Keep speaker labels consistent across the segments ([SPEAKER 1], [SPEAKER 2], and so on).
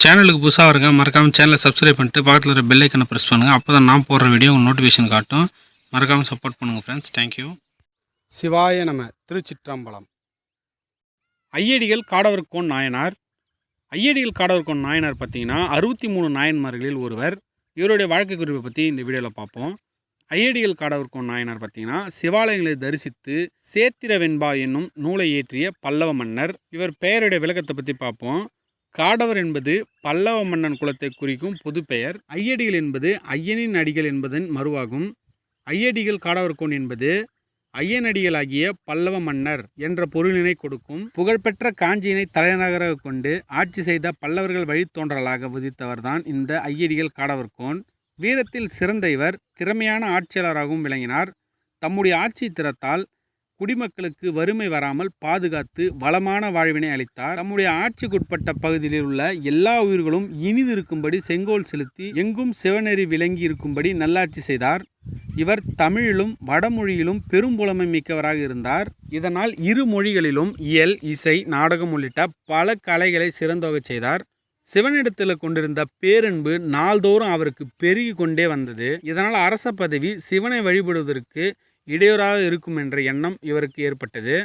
[SPEAKER 1] சேனலுக்கு புதுசாக இருக்க மறக்காமல் சேனலை சப்ஸ்கிரைப் பண்ணிட்டு பக்கத்தில் இருக்கிற பெல் ஐக்கனை ப்ரெஸ் பண்ணுங்கள் அப்போ தான் நான் போடுற வீடியோ உங்களுக்கு நோட்டிஃபிகேஷன் காட்டும். மறக்காமல் சப்போர்ட் பண்ணுங்கள் ஃப்ரெண்ட்ஸ் தேங்க்யூ சிவாய நம திருச்சிற்றம்பலம். ஐயடிகள் காடவர்கோன் நாயனார். ஐயடிகள் காடவர்கோன் நாயனார் பார்த்தீங்கன்னா அறுபத்தி மூணு நாயன்மார்களில் ஒருவர். இவருடைய வாழ்க்கை குறிப்பை பற்றி இந்த வீடியோவில் பார்ப்போம். ஐயடிகள் காடவர்கோன் நாயனார் பார்த்தீங்கன்னா சிவாலயங்களை தரிசித்து சேத்திர வெண்பா என்னும் நூலை இயற்றிய பல்லவ மன்னர். இவர் பெயருடைய விளக்கத்தை பற்றி பார்ப்போம். காடவர் என்பது பல்லவ மன்னன் குலத்தை குறிக்கும் பொதுப்பெயர். ஐயடிகள் என்பது ஐயனின் அடிகள் என்பதன் மறுவாகும் ஐயடிகள் காடவர்கோன் என்பது ஐயனடிகளாகிய பல்லவ மன்னர் என்ற பொருளினை கொடுக்கும். புகழ்பெற்ற காஞ்சியினை தலைநகராக கொண்டு ஆட்சி செய்த பல்லவர்கள் வழித்தோன்றலாக உதித்தவர்தான் இந்த ஐயடிகள் காடவர்கோன் வீரத்தில் சிறந்த இவர் திறமையான ஆட்சியாளராகவும் விளங்கினார். தம்முடைய ஆட்சி திறத்தால் குடிமக்களுக்கு வறுமை வராமல் பாதுகாத்து வளமான வாழ்வினை அளித்தார். நம்முடைய ஆட்சிக்குட்பட்ட பகுதியில் உள்ள எல்லா உயிர்களும் இனிது இருக்கும்படி செங்கோல் செலுத்தி எங்கும் சிவநெறி விளங்கி இருக்கும்படி நல்லாட்சி செய்தார். இவர் தமிழிலும் வடமொழியிலும் பெரும்புலமை மிக்கவராக இருந்தார். இதனால் இரு மொழிகளிலும் இயல் இசை நாடகம் உள்ளிட்ட பல கலைகளை சிறந்தோகச் செய்தார். சிவனிடத்தில் கொண்டிருந்த பேரன்பு நாள்தோறும் அவருக்கு பெருகி கொண்டே வந்தது. இதனால் அரச பதவி சிவனை வழிபடுவதற்கு இடையூறாக இருக்கும் என்ற எண்ணம் இவருக்கு ஏற்பட்டது.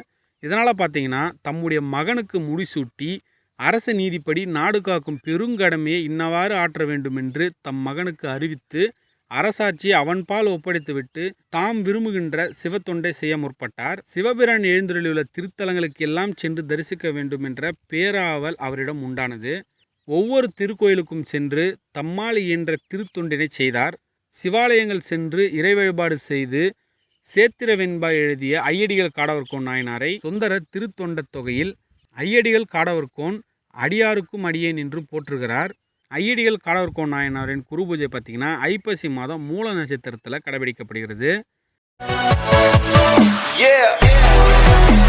[SPEAKER 1] இதனால் பார்த்தீங்கன்னா தம்முடைய மகனுக்கு முடிசூட்டி அரச நீதிப்படி நாடு காக்கும் பெருங்கடமையை இன்னவாறு ஆற்ற வேண்டும் என்று தம் மகனுக்கு அறிவித்து அரசாட்சியை அவன்பால் ஒப்படைத்துவிட்டு தாம் விரும்புகின்ற சிவத்தொண்டை செய்ய முற்பட்டார். சிவபிரான் எழுந்தருளியுள்ள திருத்தலங்களுக்கு எல்லாம் சென்று தரிசிக்க வேண்டும் என்ற பேராவல் அவரிடம் உண்டானது. ஒவ்வொரு திருக்கோயிலுக்கும் சென்று தம்மால் இயன்ற திருத்தொண்டினை செய்தார். சிவாலயங்கள் சென்று இறை வழிபாடு செய்து சேத்திரவெண்பா எழுதிய ஐயடிகள் காடவர்கோன் நாயனாரை சுந்தர திருத்தொண்ட தொகையில் ஐயடிகள் காடவர்கோன் அடியாருக்கும் அடியேன் என்று போற்றுகிறார் ஐயடிகள் காடவர்கோன் நாயனாரின் குரு பூஜை பார்த்திங்கன்னா ஐப்பசி மாதம் மூல நட்சத்திரத்தில் கடைபிடிக்கப்படுகிறது
[SPEAKER 2] Yeah.